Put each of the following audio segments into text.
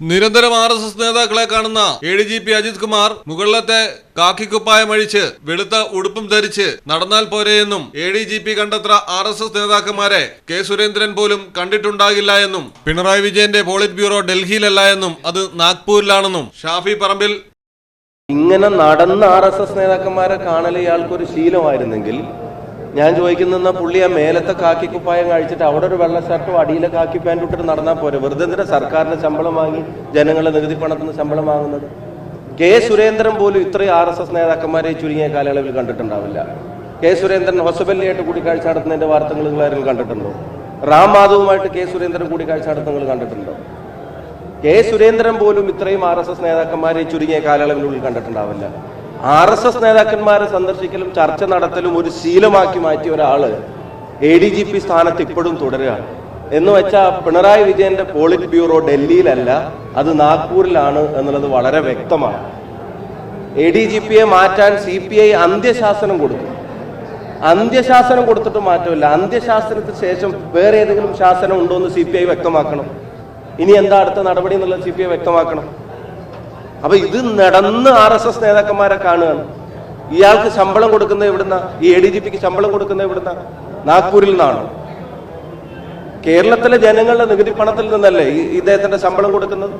നിരന്തരം R S S നേതാക്കളെ കാണുന്ന A D G P Ajith Kumar മുകളിലത്തെ കാക്കിക്കുപ്പായം അഴിച്ച് വെളുത്ത ഉടുപ്പും ധരിച്ച് നടന്നാൽ പോരെയെന്നും എ ഡി ജി പി കണ്ടത്ര ആർ എസ് എസ് നേതാക്കന്മാരെ കെ സുരേന്ദ്രൻ പോലും കണ്ടിട്ടുണ്ടാകില്ല എന്നും പിണറായി വിജയന്റെ പോളിറ്റ് ബ്യൂറോ ഡൽഹിയിലല്ല എന്നും അത് നാഗ്പൂരിലാണെന്നും ഷാഫി പറമ്പിൽ ഇങ്ങനെ നടന്ന ആർ എസ് എസ് നേതാക്കന്മാരെ കാണൽ ഇയാൾക്കൊരു ശീലമായിരുന്നെങ്കിൽ ഞാൻ ചോദിക്കുന്ന പുള്ളി ആ മേലത്തെ കാക്കി കുപ്പായം കഴിച്ചിട്ട് അവിടെ ഒരു വെള്ള ഷർട്ടും അടിയിലെ കാക്കി പാന്റ് ഇട്ടിട്ട് നടന്നാൽ പോരെ? വെറുതെ എന്തിനാ സർക്കാരിന്റെ ശമ്പളം വാങ്ങി ജനങ്ങളെ നികുതി പണത്തിൽ നിന്ന് ശമ്പളം വാങ്ങുന്നത്? കെ സുരേന്ദ്രൻ പോലും ഇത്രയും ആർ എസ് എസ് നേതാക്കന്മാരെ ചുരുങ്ങിയ കാലയളവിൽ കണ്ടിട്ടുണ്ടാവില്ല. കെ സുരേന്ദ്രൻ ഹൊസബല്ലിയായിട്ട് കൂടിക്കാഴ്ച നടത്തുന്നതിന്റെ വാർത്തകൾ നിങ്ങൾ കണ്ടിട്ടുണ്ടോ? റാം മാധവുമായിട്ട് കെ സുരേന്ദ്രൻ കൂടിക്കാഴ്ച നടത്തുന്നത് കണ്ടിട്ടുണ്ടോ? കെ സുരേന്ദ്രൻ പോലും ഇത്രയും ആർ എസ് എസ് നേതാക്കന്മാരെ ചുരുങ്ങിയ കാലയളവിനുള്ളിൽ കണ്ടിട്ടുണ്ടാവില്ല. ആർ എസ് എസ് നേതാക്കന്മാരെ സന്ദർശിക്കലും ചർച്ച നടത്തലും ഒരു ശീലമാക്കി മാറ്റിയ ഒരാൾ എ ഡി ജി പി സ്ഥാനത്ത് ഇപ്പോഴും തുടരുകയാണ്. എന്ന് വെച്ചാൽ പിണറായി വിജയന്റെ പോളിറ്റ് ബ്യൂറോ ഡൽഹിയിലല്ല അത് നാഗ്പൂരിലാണ് എന്നുള്ളത് വളരെ വ്യക്തമാണ്. എ ഡി ജി പിയെ മാറ്റാൻ സി പി ഐ അന്ത്യശാസനം കൊടുത്തു. അന്ത്യശാസനം കൊടുത്തിട്ട് മാറ്റമില്ല. അന്ത്യശാസനത്തിന് ശേഷം വേറെ ഏതെങ്കിലും ശാസനം ഉണ്ടോ എന്ന് സി പി ഐ വ്യക്തമാക്കണം. ഇനി എന്താ അടുത്ത നടപടി എന്നുള്ളത് സി പി ഐ വ്യക്തമാക്കണം. അപ്പൊ ഇത് നടന്ന് ആർ എസ് എസ് നേതാക്കന്മാരെ കാണുകയാണ്. ഇയാൾക്ക് ശമ്പളം കൊടുക്കുന്നത് എവിടുന്ന ഈ എ ഡി ജി പിക്ക് ശമ്പളം കൊടുക്കുന്നത് എവിടുന്ന നാഗ്പൂരിൽ നിന്നാണ്. കേരളത്തിലെ ജനങ്ങളുടെ നികുതി പണത്തിൽ നിന്നല്ലേ ഇദ്ദേഹത്തിന്റെ ശമ്പളം കൊടുക്കുന്നത്?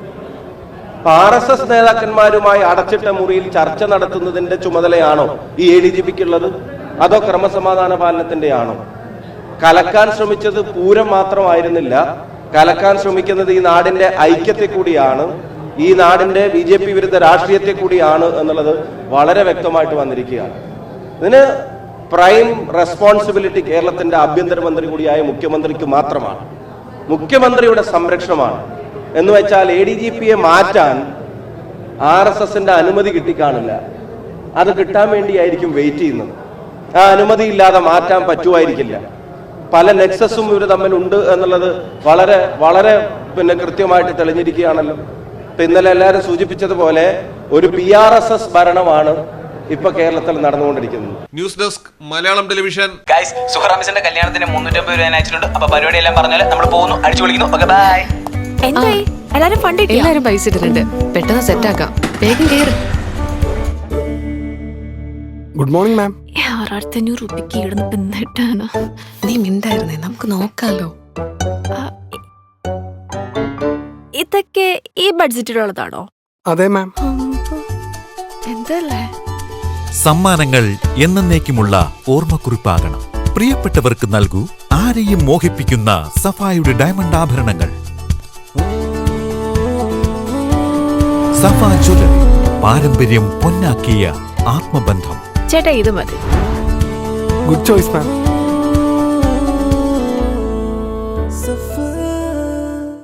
ആർ എസ് എസ് നേതാക്കന്മാരുമായി അടച്ചിട്ട മുറിയിൽ ചർച്ച നടത്തുന്നതിന്റെ ചുമതലയാണോ ഈ എ ഡി ജി പിക്ക് ഉള്ളത് അതോ ക്രമസമാധാന പാലനത്തിന്റെ ആണോ കലക്കാൻ ശ്രമിച്ചത് പൂരം മാത്രമായിരുന്നില്ല. കലക്കാൻ ശ്രമിക്കുന്നത് ഈ നാടിന്റെ ഐക്യത്തെ കൂടിയാണ്. ഈ നാടിന്റെ ബി ജെ പി വിരുദ്ധ രാഷ്ട്രീയത്തെ കൂടിയാണ് എന്നുള്ളത് വളരെ വ്യക്തമായിട്ട് വന്നിരിക്കുകയാണ്. ഇതിന് പ്രൈം റെസ്പോൺസിബിലിറ്റി കേരളത്തിന്റെ ആഭ്യന്തരമന്ത്രി കൂടിയായ മുഖ്യമന്ത്രിക്ക് മാത്രമാണ്. മുഖ്യമന്ത്രിയുടെ സംരക്ഷണമാണ്. എന്ന് വെച്ചാൽ എ ഡി ജി പിയെ മാറ്റാൻ ആർ എസ് എസിന്റെ അനുമതി കിട്ടിക്കാണില്ല. അത് കിട്ടാൻ വേണ്ടിയായിരിക്കും വെയിറ്റ് ചെയ്യുന്നത്. ആ അനുമതി ഇല്ലാതെ മാറ്റാൻ പറ്റുമായിരിക്കില്ല. പല നെക്സസും ഇവർ തമ്മിൽ ഉണ്ട് എന്നുള്ളത് വളരെ വളരെ പിന്നെ കൃത്യമായിട്ട് തെളിഞ്ഞിരിക്കുകയാണല്ലോ. ഇപ്പൊ ഇന്നലെ എല്ലാവരും സൂചിപ്പിച്ചതുപോലെ ഒരു പി ആർ എസ് എസ് ഭരണമാണ് ഇപ്പൊ കേരളത്തിൽ നടന്നുകൊണ്ടിരിക്കുന്നത്. News desk Malayalam television. Guys സുഹറാമിസിന്റെ കല്യാണത്തിന് മുന്നൂറ്റമ്പത് രൂപ അയച്ചിട്ടുണ്ട്. അപ്പൊ പരിപാടി എല്ലാം പറഞ്ഞാൽ നമ്മൾ പോകുന്നു. അടിച്ചു വിളിക്കുന്നു ഓക്കെ ബൈ എന്തായി? എല്ലാരും ഫണ്ട് എല്ലാരും പൈസ ഇട്ടിട്ടുണ്ട്. പെട്ടെന്ന് സെറ്റ് ആക്കാം. വേഗം കേറ്. ഗുഡ് മോർണിംഗ് മാം ആറായിരത്തി അഞ്ഞൂറ് രൂപയ്ക്ക് ഇടുന്ന പിന്നിട്ടാണ് നീ മിണ്ടായിരുന്നേ. നമുക്ക് നോക്കാലോ. ഇതൊക്കെ ഈ ബഡ്ജറ്റിലുള്ളതാണോ? അതെ മാം. എന്തല്ലേ? സമ്മാനങ്ങൾ എന്നേക്കുമുള്ള ഓർമ്മക്കുറിപ്പാകണം. പ്രിയപ്പെട്ടവർക്ക് നൽകൂ ആരെയും മോഹിപ്പിക്കുന്ന സഫായുടെ ഡയമണ്ട് ആഭരണങ്ങൾ. സഫ ജ്വല്ലറി പാരമ്പര്യം പൊന്നാക്കിയ ആത്മബന്ധം. ചേട്ടാ ഇത് മതി. ഗുഡ് ചോയ്സ് മാം